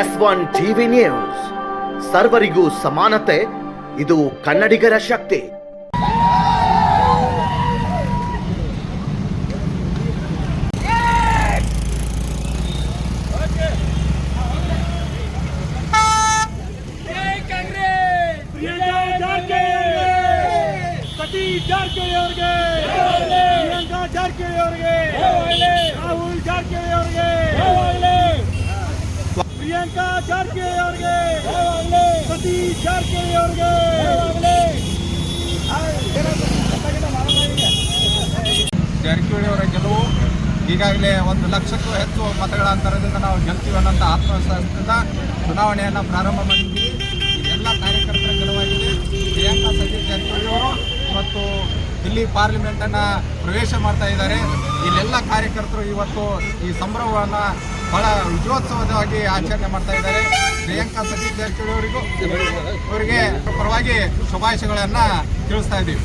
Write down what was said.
S one TV news. ಸರ್ವರಿಗೂ ಸಮಾನತೆ ಇದು ಕನ್ನಡಿಗರ ಶಕ್ತಿ. ಜಾರ್ಕೆ ಅವರಿಗೆ ರಾಹುಲ್ ಜಾರಕಿಹೊಳಿ ಅವರಿಗೆ ಪ್ರಿಯಾಂಕಾ ಜಾರಕಿಹೊಳಿ ಅವರಿಗೆ. ಸತೀಶ್ ಜಾರಕಿಹೊಳಿ ಅವರಿಗೆ. ಜಾರಕಿಹೊಳಿ ಅವರ ಗೆಲುವು ಈಗಾಗಲೇ ಒಂದು ಲಕ್ಷಕ್ಕೂ ಹೆಚ್ಚು ಮತಗಳ ಅಂತರದಿಂದ ನಾವು ಗೆಲ್ತೀವಿ ಅನ್ನೋಂಥ ಆತ್ಮವಿಶ್ವಾಸದಿಂದ ಚುನಾವಣೆಯನ್ನು ಪ್ರಾರಂಭ ಮಾಡಿದ್ದೀವಿ ಎಲ್ಲ ಕಾರ್ಯಕರ್ತರ ಗೆಲುವಾಗಿದೆ. ಪ್ರಿಯಾಂಕಾ, ಸತೀಶ್ ಜಾರಕಿಹೊಳಿ ಅವರು ಮತ್ತು ದಿಲ್ಲಿ ಪಾರ್ಲಿಮೆಂಟನ್ನು ಪ್ರವೇಶ ಮಾಡ್ತಾ ಇದ್ದಾರೆ. ಇಲ್ಲೆಲ್ಲ ಕಾರ್ಯಕರ್ತರು ಇವತ್ತು ಈ ಸಂಭ್ರಮವನ್ನು ಬಹಳ ವಿಜಯೋತ್ಸವವಾಗಿ ಆಚರಣೆ ಮಾಡ್ತಾ ಇದ್ದಾರೆ. ಪ್ರಿಯಾಂಕಾ ಸತೀಶ್ ಜಾರಕಿಹೊಳಿ ಅವರಿಗೂ ಅವರಿಗೆ ಪರವಾಗಿ ಶುಭಾಶಯಗಳನ್ನು ತಿಳಿಸ್ತಾ ಇದ್ದೀವಿ.